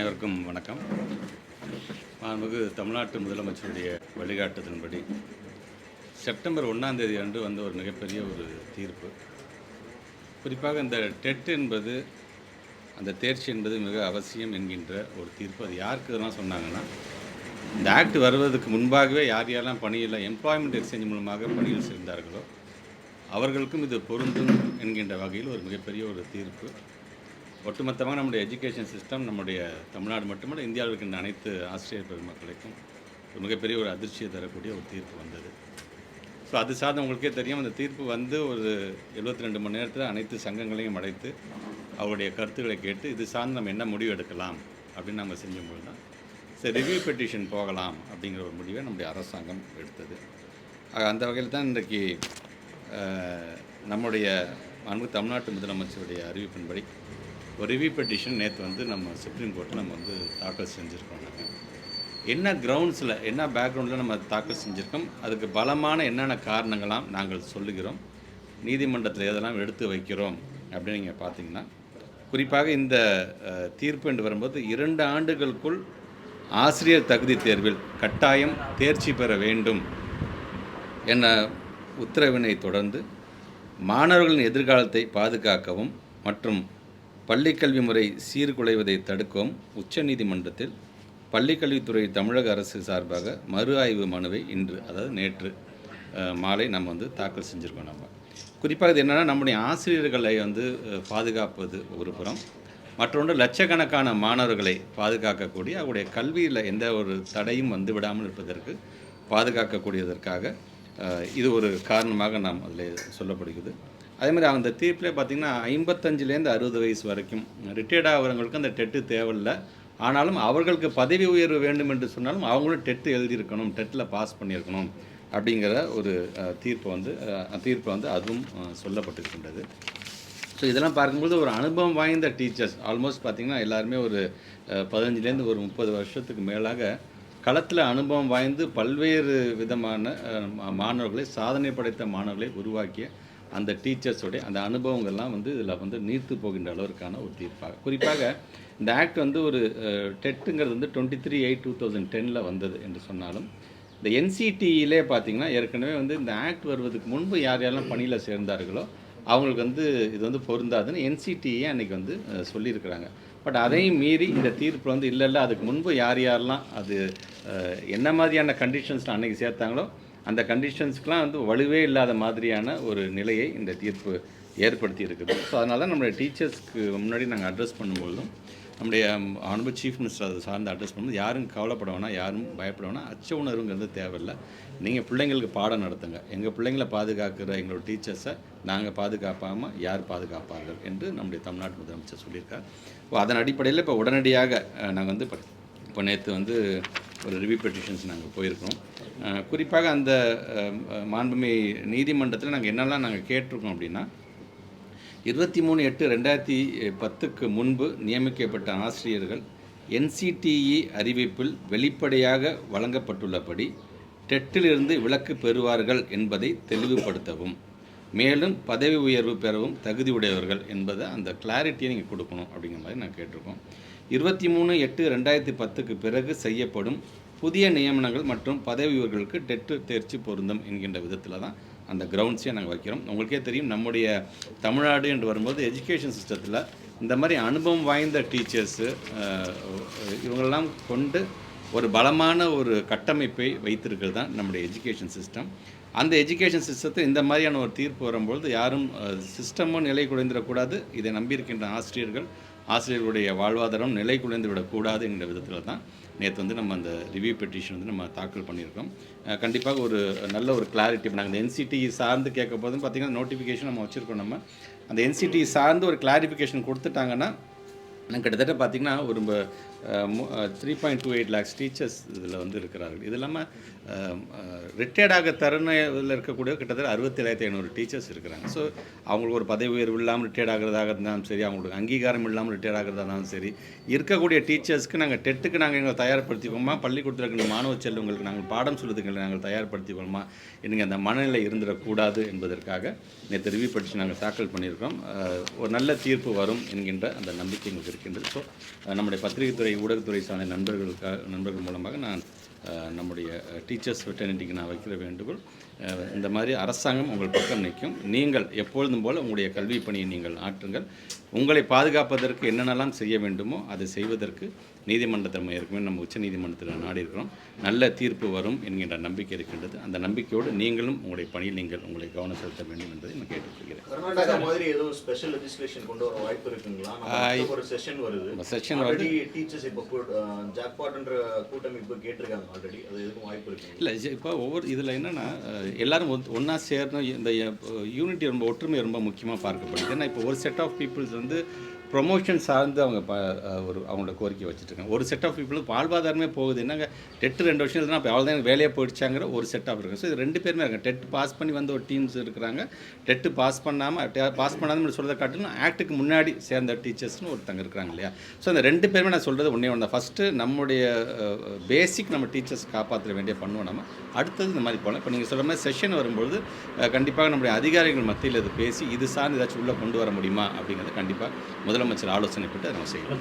அனைவருக்கும் வணக்கம். மாண்புமிகு தமிழ்நாட்டு முதலமைச்சருடைய வழிகாட்டுதலின்படி செப்டம்பர் ஒன்றாம் தேதி அன்று வந்த ஒரு மிகப்பெரிய ஒரு தீர்ப்பு. குறிப்பாக இந்த டெட் என்பது அந்த தேர்ச்சி என்பது மிக அவசியம் என்கின்ற ஒரு தீர்ப்பு. அது யாருக்கு இதெல்லாம் சொன்னாங்கன்னா இந்த ஆக்ட் வருவதற்கு முன்பாகவே யார் யாரெல்லாம் பணியில் எம்ப்ளாய்மெண்ட் எக்ஸ்சேஞ்ச் மூலமாக பணியில் சேர்ந்தார்களோ அவர்களுக்கும் இது பொருந்தும் என்கின்ற வகையில் ஒரு மிகப்பெரிய ஒரு தீர்ப்பு. ஒட்டுமொத்தமாக நம்முடைய எஜுகேஷன் சிஸ்டம் நம்முடைய தமிழ்நாடு மட்டுமல்ல இந்தியாவில் இருக்கின்ற அனைத்து ஆசிரியர் பெருமக்களுக்கும் மிகப்பெரிய ஒரு அதிர்ச்சியை தரக்கூடிய ஒரு தீர்ப்பு வந்தது. ஸோ அது சார்ந்த உங்களுக்கே தெரியும் அந்த தீர்ப்பு வந்து ஒரு எழுபத்தி ரெண்டு மணி நேரத்தில் அனைத்து சங்கங்களையும் அடைத்து அவருடைய கருத்துக்களை கேட்டு இது சார்ந்து நம்ம என்ன முடிவு எடுக்கலாம் அப்படின்னு நம்ம செஞ்சும்போது தான் சரி ரிவ்யூ பெட்டிஷன் போகலாம் அப்படிங்கிற ஒரு முடிவை நம்முடைய அரசாங்கம் எடுத்தது. ஆக அந்த வகையில் தான் இன்றைக்கு நம்முடைய அன்பு தமிழ்நாட்டு முதலமைச்சருடைய அறிவிப்பின்படி ஒரு ரிவ்யூ பெட்டிஷன் நேற்று வந்து நம்ம சுப்ரீம் கோர்ட்டில் நம்ம வந்து தாக்கல் செஞ்சுருக்கோம் நாங்கள் என்ன கிரவுண்ட்ஸில் என்ன பேக்ரவுண்டில் நம்ம தாக்கல் செஞ்சுருக்கோம்? அதுக்கு பலமான என்னென்ன காரணங்களாம் நாங்கள் சொல்லுகிறோம்? நீதிமன்றத்தில் எதெல்லாம் எடுத்து வைக்கிறோம்? அப்படின்னு நீங்கள் பார்த்தீங்கன்னா குறிப்பாக இந்த தீர்ப்பு என்று வரும்போது இரண்டு ஆண்டுகளுக்குள் ஆசிரியர் தகுதி தேர்வில் கட்டாயம் தேர்ச்சி பெற வேண்டும் என உத்தரவினை தொடர்ந்து மாணவர்களின் எதிர்காலத்தை பாதுகாக்கவும் மற்றும் பள்ளிக்கல்வி முறை சீர்குலைவதை தடுக்கவும் உச்சநீதிமன்றத்தில் பள்ளிக்கல்வித்துறை தமிழக அரசு சார்பாக மறு ஆய்வு மனுவை இன்று அதாவது நேற்று மாலை நம்ம வந்து தாக்கல் செஞ்சுருக்கோம் நம்ம. குறிப்பாக இது என்னென்னா நம்முடைய ஆசிரியர்களை வந்து பாதுகாப்பது ஒரு புறம். மற்றொன்று லட்சக்கணக்கான மாணவர்களை பாதுகாக்கக்கூடிய அவருடைய கல்வியில் எந்த ஒரு தடையும் வந்து விடாமல் இருப்பதற்கு பாதுகாக்கக்கூடியதற்காக இது ஒரு காரணமாக நாம் அதில் சொல்லப்படுகிறது. அதே மாதிரி அந்த தீர்ப்பில் பார்த்திங்கன்னா ஐம்பத்தஞ்சிலேருந்து அறுபது வயசு வரைக்கும். ரிட்டையர்ட் ஆகிறவங்களுக்கு அந்த டெட்டு தேவையில்லை. ஆனாலும் அவர்களுக்கு பதவி உயர்வு வேண்டும் என்று சொன்னாலும் அவங்களும் டெட்டு எழுதியிருக்கணும் டெட்டில் பாஸ் பண்ணியிருக்கணும் அப்படிங்கிற ஒரு தீர்ப்பை தீர்ப்பு வந்து தீர்ப்பை தீர்ப்பு வந்து அதுவும் சொல்லப்பட்டிருக்கின்றது. ஸோ இதெல்லாம் பார்க்கும்போது ஒரு அனுபவம் வாய்ந்த டீச்சர்ஸ் ஆல்மோஸ்ட் பார்த்திங்கன்னா எல்லாருமே ஒரு பதினஞ்சுலேருந்து ஒரு முப்பது வருஷத்துக்கு மேலாக களத்தில் அனுபவம் வாய்ந்து பல்வேறு விதமான மாணவர்களை சாதனை படைத்த மாணவர்களை உருவாக்கிய அந்த டீச்சர்ஸோடைய அந்த அனுபவங்கள்லாம் வந்து இதில் வந்து நீர்த்து போகின்ற அளவிற்கான ஒரு தீர்ப்பாக. குறிப்பாக இந்த ஆக்ட் வந்து ஒரு டெட்டுங்கிறது வந்து twenty three eight two thousand டெனில் வந்தது என்று சொன்னாலும் இந்த என்சிடியிலே பார்த்தீங்கன்னா ஏற்கனவே வந்து இந்த ஆக்ட் வருவதுக்கு முன்பு யார் யாரெல்லாம் பணியில் சேர்ந்தார்களோ அவங்களுக்கு வந்து இது வந்து பொருந்தாதுன்னு என்சிடியே அன்னைக்கு வந்து சொல்லியிருக்கிறாங்க. பட் அதையும் மீறி இந்த தீர்ப்பு வந்து இல்லை இல்லை அதுக்கு முன்பு யார் யாரெல்லாம் அது என்ன மாதிரியான கண்டிஷன்ஸ் அன்னைக்கு சேர்த்தாங்களோ அந்த கண்டிஷன்ஸ்க்கெலாம் வந்து வலுவே இல்லாத மாதிரியான ஒரு நிலையை இந்த தீர்ப்பு ஏற்படுத்தி இருக்குது ஸோ அதனால தான் நம்மளுடைய டீச்சர்ஸ்க்கு முன்னாடி நாங்கள் அட்ரஸ் பண்ணும்பொழுதும் நம்முடைய அனுபவ சீஃப் மினிஸ்டர் அதை சார்ந்து அட்ரஸ் பண்ணும்போது யாரும் கவலைப்பட வேணாம் யாரும் பயப்பட வேணாம் அச்ச உணர்வுங்கிறது தேவையில்லை. நீங்கள் பிள்ளைங்களுக்கு பாடம் நடத்துங்க. எங்கள் பிள்ளைங்களை பாதுகாக்கிற எங்களோட டீச்சர்ஸை நாங்கள் பாதுகாப்பாமல் யார் பாதுகாப்பார்கள் என்று நம்முடைய தமிழ்நாட்டு முதலமைச்சர் சொல்லியிருக்கார். ஸோ அதன் அடிப்படையில் இப்போ உடனடியாக நாங்கள் வந்து இப்போ நேற்று வந்து ஒரு ரிவ்யூ பெட்டிஷன்ஸ் நாங்கள் போயிருக்கோம் குறிப்பாக அந்த மாண்புமை நீதிமன்றத்தில் நாங்கள் என்னெல்லாம் நாங்கள் கேட்டிருக்கோம் அப்படின்னா இருபத்தி மூணு எட்டு ரெண்டாயிரத்தி பத்துக்கு முன்பு நியமிக்கப்பட்ட ஆசிரியர்கள் என்சிடிஇ அறிவிப்பில் வெளிப்படையாக வழங்கப்பட்டுள்ளபடி டெட்டிலிருந்து விலக்கு பெறுவார்கள் என்பதை தெளிவுபடுத்தவும் மேலும் பதவி உயர்வு பெறவும் தகுதியுடையவர்கள் என்பதை அந்த கிளாரிட்டியை நீங்கள் கொடுக்கணும் அப்படிங்கிற மாதிரி நான் கேட்டிருக்கோம். இருபத்தி மூணு எட்டு ரெண்டாயிரத்தி பத்துக்கு பிறகு செய்யப்படும் புதிய நியமனங்கள் மற்றும் பதவி உயர்வுகளுக்கு டெட்டு தேர்ச்சி பொருந்தும் என்கின்ற விதத்தில் தான் அந்த கிரவுண்ட்ஸையும் நாங்கள் வைக்கிறோம். உங்களுக்கே தெரியும் நம்முடைய தமிழ்நாடு என்று வரும்போது எஜுகேஷன் சிஸ்டத்தில் இந்த மாதிரி அனுபவம் வாய்ந்த டீச்சர்ஸு இவங்களெல்லாம் கொண்டு ஒரு பலமான ஒரு கட்டமைப்பை வைத்திருக்கிறது தான் நம்முடைய எஜுகேஷன் சிஸ்டம் அந்த எஜுகேஷன் சிஸ்டத்தை இந்த மாதிரியான ஒரு தீர்ப்பு வரும்பொழுது யாரும் சிஸ்டமும் நிலை குலைந்திடக்கூடாது இதை நம்பியிருக்கின்ற ஆசிரியர்கள் ஆசிரியர்களுடைய வாழ்வாதாரம் நிலை குலைந்து விடக்கூடாது என்கிற விதத்தில் தான் நேற்று வந்து நம்ம அந்த ரிவ்யூ பெட்டிஷன் வந்து நம்ம தாக்கல் பண்ணியிருக்கோம். கண்டிப்பாக ஒரு நல்ல ஒரு கிளாரிட்டி இப்போ நாங்கள் இந்த என்சிடி சார்ந்து கேட்க போதும் பார்த்திங்கன்னா நோட்டிஃபிகேஷன் நம்ம வச்சுருக்கோம் நம்ம. அந்த என்சிடி சார்ந்து ஒரு கிளாரிஃபிகேஷன் கொடுத்துட்டாங்கன்னா நான் கிட்டத்தட்ட பார்த்தீங்கன்னா ஒரு three point two eight lakhs teachers இதில் வந்து இருக்கிறார்கள். இது இல்லாமல் ரிட்டையர்டாக தருணத்தில் இருக்கக்கூடிய கிட்டத்தட்ட அறுபத்தேழாயிரத்தி ஐநூறு டீச்சர்ஸ் இருக்கிறாங்க. ஸோ அவங்களுக்கு ஒரு பதவி உயர்வு இல்லாமல் ரிட்டையர்ட் ஆகிறதாக இருந்தாலும் சரி அவங்களுக்கு அங்கீகாரம் இல்லாமல் ரிட்டையர்ட் ஆகிறதா இருந்தாலும் சரி இருக்கக்கூடிய டீச்சர்ஸ்க்கு நாங்கள் டெட்டுக்கு நாங்கள் எங்களை தயார்படுத்திக்கோமா பள்ளிக்கூடத்தில் இருக்கிற மாணவ செல்வங்களுக்கு நாங்கள் பாடம் சொல்லுறதுக்கு நாங்கள் தயார்படுத்திக்கோமா எனக்கு அந்த மனநிலை இருந்துடக்கூடாது என்பதற்காக நேற்று ரிவ்யூ படித்து நாங்கள் தாக்கல் பண்ணியிருக்கோம். ஒரு நல்ல தீர்ப்பு வரும் என்கின்ற அந்த நம்பிக்கை எங்களுக்கு இருக்கின்றது. ஸோ நம்முடைய பத்திரிகை துறை ஊடகத்துறை சார்ந்த நண்பர்களுக்காக நண்பர்கள் மூலமாக நான் நம்முடைய டீச்சர்ஸ் வெட்டர்னிட்டிக்கு நான் வைக்கிற வேண்டுகோள் இந்த மாதிரி அரசாங்கம் உங்கள் பக்கம் நிற்கும். நீங்கள் எப்பொழுதும் போல் உங்களுடைய கல்வி பணியை நீங்கள் ஆற்றுங்கள். உங்களை பாதுகாப்பதற்கு என்னென்னலாம் செய்ய வேண்டுமோ அதை செய்வதற்கு நீதிமன்றத்தில் ஏற்கனவே நம்ம உச்ச நீதிமன்றத்தில் நாடி இருக்கிறோம். நல்ல தீர்ப்பு வரும் என்கின்ற நம்பிக்கை இருக்கின்றது. அந்த நம்பிக்கையோடு நீங்களும் உங்களுடைய பணியில் நீங்கள் உங்களை கவனம் செலுத்த வேண்டும் என்பதை நான் கேட்டுக்கொள்கிறேன். செஷன் வருது. இல்லை இப்போ ஒவ்வொரு இதில் என்னென்னா எல்லாரும் ஒன்றா சேரணும் இந்த யூனிட்டி ரொம்ப ஒற்றுமை ரொம்ப முக்கியமாக பார்க்கப்படுது. ஏன்னா இப்போ ஒரு செட் ஆஃப் பீப்புள்ஸ் வந்து ப்ரொமோஷன் சார்ந்து அவங்க ப ஒரு அவங்களோட கோரிக்கை வச்சுட்ருக்காங்க ஒரு செட் ஆஃப் பீப்புளுக்கு வாழ்வாதாரமே போகுது. என்னங்க டெட்டு ரெண்டு வருஷம் இல்லைனா அப்போ அவ்வளோதான் வேலையை போயிடுச்சாங்கிற ஒரு செட் ஆஃப் இருக்குது ஸோ இது ரெண்டு பேருமே இருக்காங்க. டெட் பாஸ் பண்ணி வந்த ஒரு டீம்ஸ் இருக்கிறாங்க. டெட்டு பாஸ் பண்ணாமல் பாஸ் பண்ணாமல் சொல்கிறத காட்டிலும் ஆக்ட்டுக்கு முன்னாடி சேர்ந்த டீச்சர்ஸ்னு ஒருத்தங்க இருக்கிறாங்க இல்லையா? ஸோ அந்த ரெண்டு பேருமே நான் சொல்கிறது ஒன்றே ஒன்று தான் ஃபஸ்ட்டு நம்முடைய பேசிக் நம்ம டீச்சர்ஸ் காப்பாற்ற வேண்டிய பண்ணுவோம் நம்ம. அடுத்தது இந்த மாதிரி போகலாம் இப்போ நீங்கள் சொல்கிற மாதிரி செஷன் வரும்பொழுது கண்டிப்பாக நம்முடைய அதிகாரிகள் மத்தியில் இது பேசி இது சார்ந்து ஏதாச்சும் உள்ளே கொண்டு வர முடியுமா அப்படிங்கிறத கண்டிப்பாக முதலமைச்சர் ஆலோசனை பெற்று அதை நம்ம செய்யலாம்.